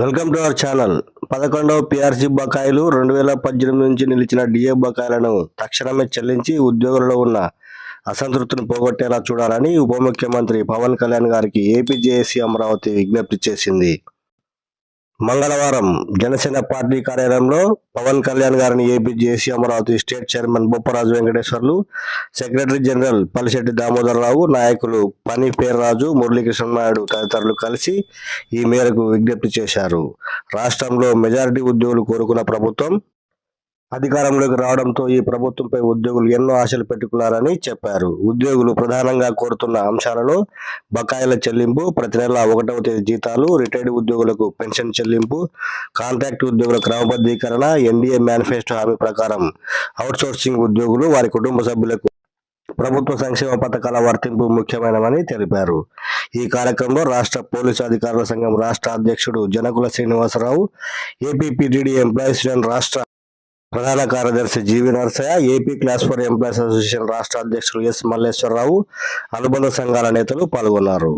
Welcome to our channel. పదకొండవ PRC బకాయిలు రెండు వేల పద్దెనిమిది నుంచి నిలిచిన డిఏ బకాయిలను తక్షణమే చెల్లించి ఉద్యోగులలో ఉన్న అసంతృప్తిని పోగొట్టేలా చూడాలని ఉప ముఖ్యమంత్రి పవన్ కళ్యాణ్ గారికి ఏపీజేఏసీ అమరావతి విజ్ఞప్తి చేసింది. మంగళవారం జనసేన పార్టీ కార్యాలయంలో పవన్ కళ్యాణ్ గారిని APJC Amaravati state chairman Bopparaju Venkateswarlu secretary general Palisetti Damodararao నాయకులు పని పేర్రాజు మురళీకృష్ణ నాయుడు తదితరులు కలిసి ఈ మేరకు విజ్ఞప్తి చేశారు. రాష్ట్రంలో మెజారిటీ ఉద్యోగులు కోరుకున్న ప్రభుత్వం అధికారంలోకి రావడంతో ఈ ప్రభుత్వంపై ఉద్యోగులు ఎన్నో ఆశలు పెట్టుకున్నారని చెప్పారు. ఉద్యోగులు ప్రధానంగా కోరుతున్న అంశాలలో బకాయిల చెల్లింపు ప్రతి నెల ఒకటవ తేదీ జీతాలు రిటైర్డ్ ఉద్యోగులకు పెన్షన్ చెల్లింపు కాంట్రాక్ట్ ఉద్యోగుల క్రమబద్ధీకరణ ఎన్డీఏ మేనిఫెస్టో హామీ ప్రకారం అవుట్సోర్సింగ్ ఉద్యోగులు వారి కుటుంబ సభ్యులకు ప్రభుత్వ సంక్షేమ పథకాల వర్తింపు ముఖ్యమైనవని తెలిపారు. ఈ కార్యక్రమంలో రాష్ట్ర పోలీసు అధికారుల సంఘం రాష్ట్ర అధ్యక్షుడు Janakula Srinivasarao APPTD employees union రాష్ట్ర ప్రధాన కార్యదర్శి GV Narasaiah AP class four employees association రాష్ట్ర అధ్యక్షులు ఎస్ మల్లేశ్వరరావు అనుబంధ సంఘాల నేతలు పాల్గొన్నారు.